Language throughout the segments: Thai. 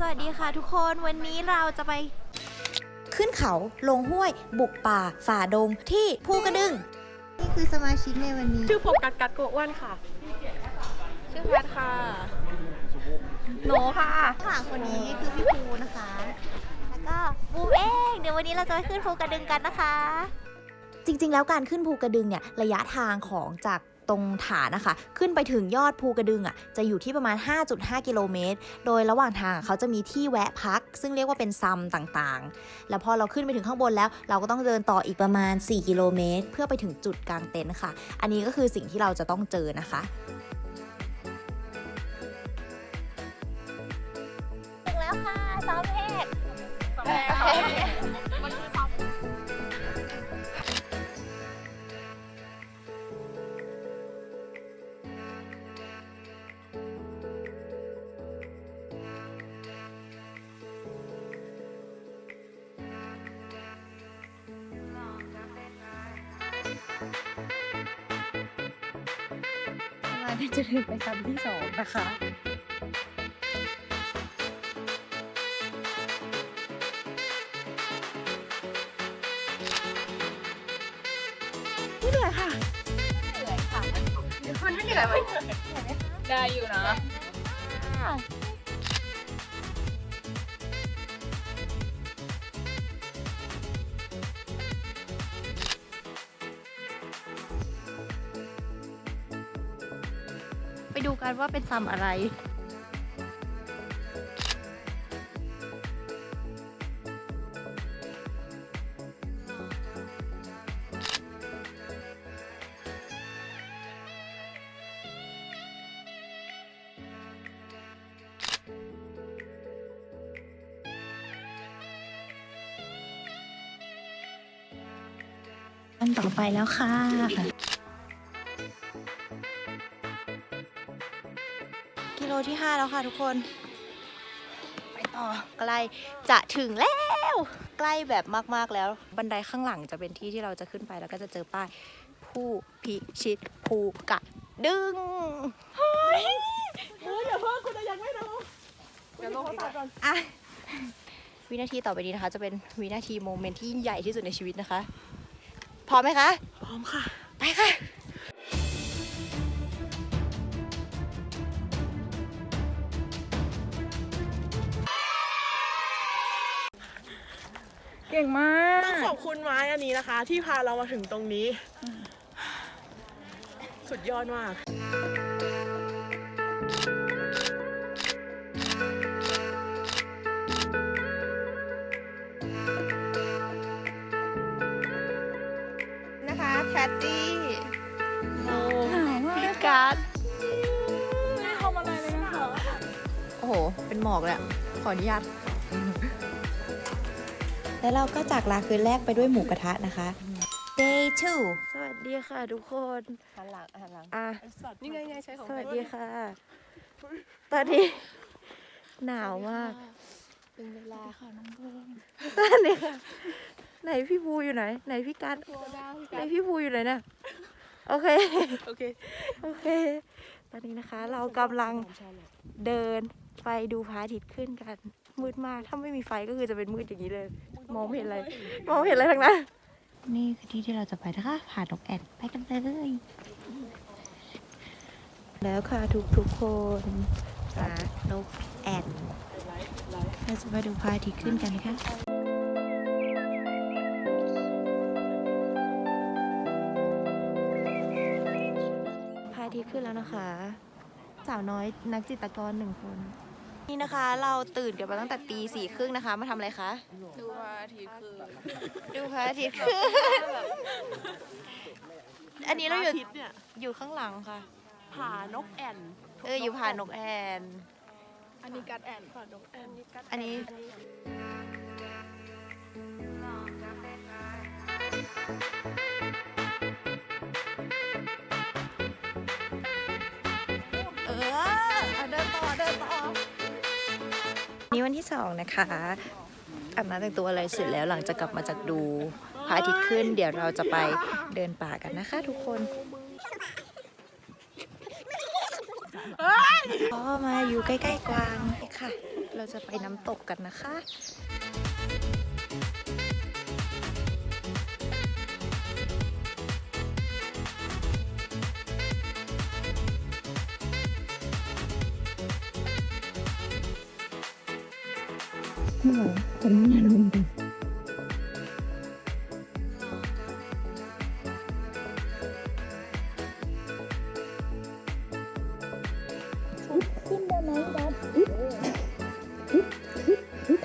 สวัสดีค่ะทุกคนวันนี้เราจะไป ขึ้นเขาลงห้วย บุกป่า ฝ่าดงที่ภูกระดึง นี่คือสมาชิกในวันนี้ ชื่อโฟกัสกัดโกอ้วนค่ะ ชื่อแพทค่ะโนค่ะข้างหลังคนนี้คือพี่ภูนะคะ แล้วก็บูมเองเดี๋ยววันนี้เราจะไปขึ้นภูกระดึงกันนะคะ จริงๆ แล้วการขึ้นภูกระดึงเนี่ยระยะทางของจาก ตรงฐานนะคะ ขึ้นไปถึงยอดภูกระดึงอะจะอยู่ที่ประมาณ 5.5 กิโลเมตร โดยระหว่างทางเขาจะมีที่แวะพัก ซึ่งเรียกว่าเป็นซัมต่างๆ แล้วพอเราขึ้นไปถึงข้างบนแล้ว เราก็ต้องเดินต่ออีกประมาณ 4 กิโลเมตร เพื่อไปถึงจุดกลางเต็นท์ค่ะ อันนี้ก็คือสิ่งที่เราจะต้องเจอนะคะถึงแล้วค่ะสาวเพศมาที่จะถึงไปซัมที่สองนะคะไม่เหนื่อยค่ะเหนื่อยค่ะมันไม่เหนื่อยไหมได้อยู่นะ ไปดูกันว่าเป็นซัมอะไรอันต่อไปแล้วค่ะ ลที่ 5 แล้วค่ะทุกคน ไปต่อใกล้จะถึงแล้ว ใกล้แบบมากๆแล้ว บันไดข้างหลังจะเป็นที่ที่เราจะขึ้นไปแล้วก็จะเจอป้าย ผู้พิชิตภูกระดึงอย่าเพิ่งคุณจะยังไม่รู้เดี๋ยวลงเขาตัดก่อนอะวินาทีต่อไปนี้นะคะ จะเป็นวินาทีโมเมนต์ที่ยิ่งใหญ่ที่สุดในชีวิตนะคะ พร้อมไหมคะ พร้อมค่ะ ก่งมาต้องขอบคุณไม้อันนี้นะคะ ที่พาเรามาถึงตรงนี้ สุดยอดมากนะคะแคตตี้โอ้พี่การ์ดไม่ทำอะไรเลยนะคะโอ้โห เป็นหมอกเลยอะขออนุญาต แล้วเราก็จากลาคืนแรกไปด้วยหมูกระทะนะคะ day two สวัสดีค่ะทุกคนหันหลังหันหลังอะนี่ไงไงใช้ของสวัสดีค่ะ ตอนนี้ หนาวมาก เป็นเวลาค่ะน้องบูมสวัสดีค่ะ ไหนพี่ภูอยู่ไหน ไหนพี่การตัวได้ไหนพี่ภูอยู่ไหนน่ะโอเค โอเค โอเค ตอนนี้นะคะ เรากำลังเดินไปดูพระอาทิตย์ขึ้นกัน มืดมากถ้าไม่มีไฟก็คือจะเป็นมืดอย่างนี้เลย มองไม่เห็นอะไร มองไม่เห็นอะไรทั้งนั้น นี่คือที่ที่เราจะไปนะคะผ่านนกแอดไปกันเลย แล้วค่ะทุกทุกๆคนผานกแอดเราจะมาดูพระอาทิตย์ขึ้นกันนะคะพระอาทิตย์ขึ้นแล้วนะคะ สาวน้อยนักจิตรกรหนึ่งคน นี่นะคะ เราตื่นกันมาตั้งแต่ตีสี่ครึ่งนะคะ มาทำอะไรคะ ดูว่าอาทิตย์คือดูพระอาทิตย์ขึ้นอันนี้เราอยู่อาทิตย์เนี่ยอยู่ข้างหลังค่ะ ผานกแอ่นเอออยู่ผ่านนกแอนอันนี้กัดแอ่นผานกแอ่นนี่กัดอันนี้เอ นี่วันที่สองนะคะอาบน้ำแต่งตัวอะไรเสร็จแล้วหลังจากกลับมาจากดูพระอาทิตย์ขึ้น เดี๋ยวเราจะไปเดินป่ากันนะคะทุกคนอ๋อมาอยู่ใกล้ๆกวางค่ะ เราจะไปน้ำตกกันนะคะ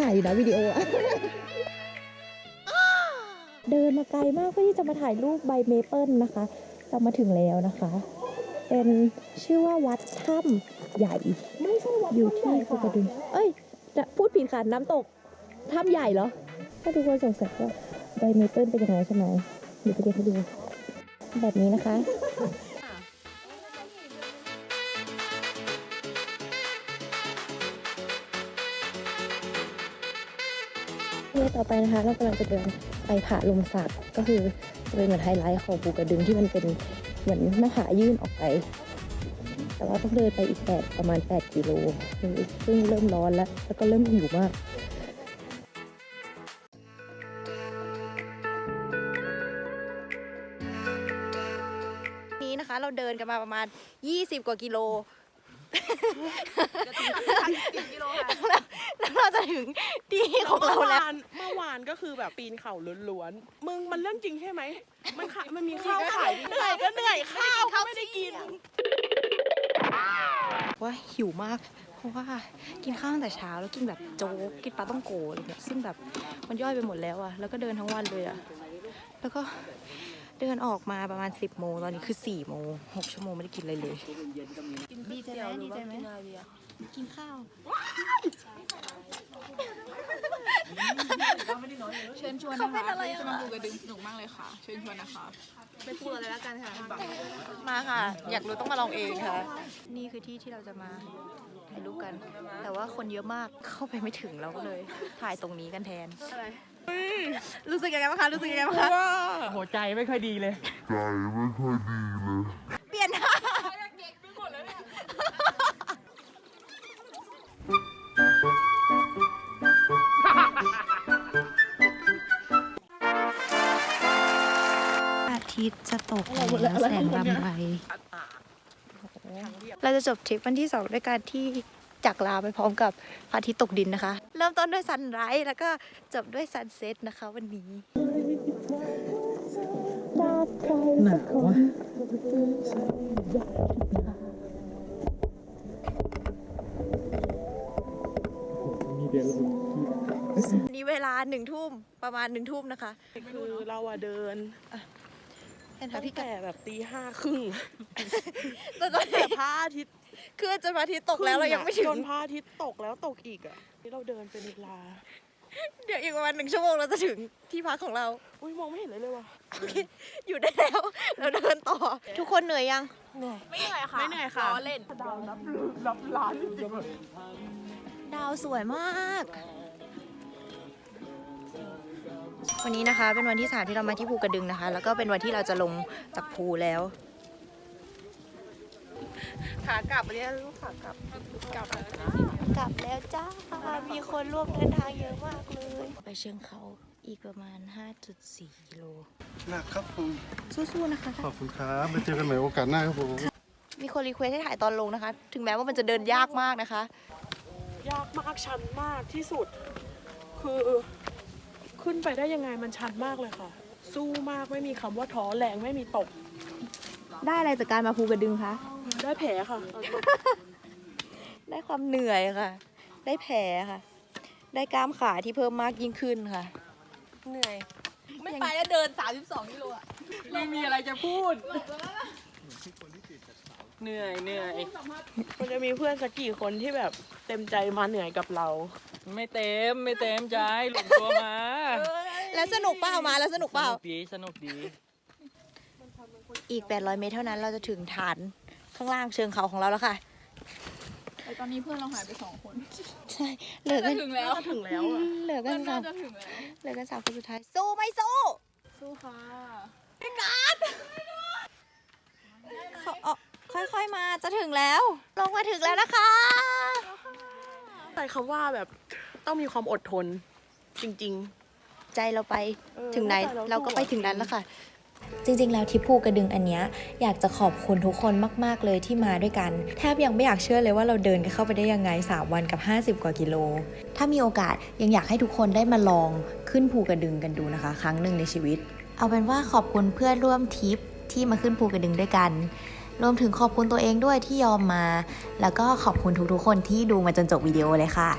ถ่ายอยู่นะวิดีโออะเดินมาไกลมากเพื่อที่จะมาถ่ายรูปใบเมเปิลนะคะ เรามาถึงแล้วนะคะ เป็นชื่อว่าวัดถ้ำใหญ่ ไม่ใช่วัดอยู่ที่ภูกระดึงเอ้ย จะพูดผิดค่ะน้ำตกถ้ำใหญ่เหรอ ถ้าทุกคนสงสัยว่าใบเมเปิลเป็นยังไงใช่ไหมเดี๋ยวไปเก็บให้ดู แบบนี้นะคะเพื่อต่อไปนะคะ เรากำลังจะเดินไปผาลมสักก็คือจะเป็นเหมือนไฮไลท์ของภูกระดึงที่มันเป็นเหมือนหน้าผายื่นออกไป แต่ว่าต้องเดินไปอีกแปดประมาณ 8 กิโล ซึ่งเริ่มร้อนแล้ว แล้วก็เริ่มหิวมากนี้นะคะ เราเดินกันมาประมาณ 20 กว่ากิโลแล้วเราจะถึงที่ของเราเมื่อแล้ววานเมื่อวานก็คือแบบปีนเขาล้วนๆ มึงมันเรื่องจริงใช่ไหม มันขายมันมีข้าวขายเหนื่อยก็เหนื่อยข้าวก็ไม่ได้กิน ว่าหิวมาก เพราะว่ากินข้าวตั้งแต่เช้าแล้วกินแบบโจ๊กกินปลาต้องโกอะไรเงี้ยซึ่งแบบมันย่อยไปหมดแล้วอะแล้วก็เดินทั้งวันเลยอะแล้วก็เดินออกมาประมาณ 10 โมง ตอนนี้คือ 4 โมง 6 ชั่วโมงไม่ได้กินอะไรเลยดีใจไหมดีใจไหมกินข้าว เชิญชวนนะคะที่จะมาภูกระดึงสนุกมากเลยค่ะ เชิญชวนนะคะมาค่ะ อยากรู้ต้องมาลองเองค่ะ นี่คือที่ที่เราจะมาถ่ายรูปกัน แต่ว่าคนเยอะมากเข้าไปไม่ถึงเราก็เลย ถ่ายตรงนี้กันแทนรู้สึกยังไงบ้างคะ รู้สึกยังไงบ้างคะหัวใจไม่ค่อยดีเลยเปลี่ยนท่า ทิตย์จะตกแล้วแสงรำไร เราจะจบทริปวันที่สองด้วยการที่จากลาไปพร้อมกับพระอาทิตย์ตกดินนะคะ เริ่มต้นด้วยซันไรส์แล้วก็จบด้วยซันเซ็ตนะคะวันนี้ หนาวอะนี้เวลาหนึ่งทุ่มประมาณหนึ่งทุ่มนะคะ คือเราอะเดิน เป็นตั้ทางงพี่กัแต่แบบตีห้าครึ่งแต่ตอนแต่นี้พระอาทิตย์คือจะพระอาทิตย์ตกแล้วเรายังไม่ถึจง นพระอาทิตย์ตกแล้วตกอีกอะนี่เราเดินเป็นเวลาเดี๋ยวอีกประมาณหนึ่งชั่วโมงเราจะถึงที่พักของเรา อุ้ยมองไม่เห็นเลยเลยว่ะโอเค อยู่ได้แล้ว เราเดินต่อ ทุกคนเหนื่อยยัง ไม่เหนื่อยค่ะไม่เหนื่อยค่ะล้อเล่นดาวสวยมาก วันนี้นะคะ เป็นวันที่สามที่เรามาที่ภูกระดึงนะคะ แล้วก็เป็นวันที่เราจะลงจากภูแล้ว ขากลับวันนี้ลูกขากลับกลับกลับแล้วจ้า มีคนร่วมเดินทางเยอะมากเลย ไปเชิงเขาอีกประมาณ 5.4กิโลหนักครับผมสู้ๆนะคะ ขอบคุณครับไปเจอกันใหม่โอกาสหน้าครับผมมีคนรีเควสให้ถ่ายตอนลงนะคะ ถึงแม้ว่ามันจะเดินยากมากนะคะ ยากมากชันมากที่สุด คือ ขึ้นไปได้ยังไงมันชันมากเลยค่ะ สู้มากไม่มีคำว่าท้อแรงไม่มีตก ได้อะไรจากการมาภูกระดึงคะ ได้แผลค่ะ ได้ความเหนื่อยค่ะ ได้แผลค่ะ ได้กล้ามขาที่เพิ่มมากยิ่งขึ้นค่ะ เหนื่อย ไม่ไปแล้วเดิน 32กิโลอะไม่มีอะไรจะพูด เหนื่อยเหนื่อย มันจะมีเพื่อนสักกี่คนที่แบบเต็มใจมาเหนื่อยกับเรา ไม่เต็มไม่เต็มใจหลงตัวมาแล้วสนุกเปล่ามาแล้วสนุกสเปล่า นุกดีสนุกดีอีก 800 เมตรเท่านั้นเราจะถึงฐานข้างล่างเชิงเขาของเราแล้วค่ะ แต่ตอนนี้เพื่อนเราหายไปสองคนใช่เหลือกันถึงแล้วถึงแล้วอะเหลือกันสาน่ามจะถึงแล้วเหลือกันสามคนสุดท้าย สู้ไม่สู้สู้ค่ะเขาเอาค่อยๆมาจะถึงแล้ว ลงมาถึงแล้วนะคะใจคำว่าแบบ ต้องมีความอดทน จริงใจเราไปเออถึงไหนเข้าใจเราเราก็ไปสู้อะถึงนั้นแล้วค่ะจริงๆ แล้วทริปภูกระดึงอันเนี้ยอยากจะขอบคุณทุกคนมากๆเลยที่มาด้วยกัน แทบยังไม่อยากเชื่อเลยว่าเราเดินกันเข้าไปได้ยังไง 3 วันกับ 50 กว่ากิโล ถ้ามีโอกาสยังอยากให้ทุกคนได้มาลองขึ้นภูกระดึงกันดูนะคะ ครั้งหนึ่งในชีวิต เอาเป็นว่าขอบคุณเพื่อนร่วมทริปที่มาขึ้นภูกระดึงด้วยกันรวมถึงขอบคุณตัวเองด้วยที่ยอมมา แล้วก็ขอบคุณทุกๆคนที่ดูมาจนจบวิดีโอเลยค่ะ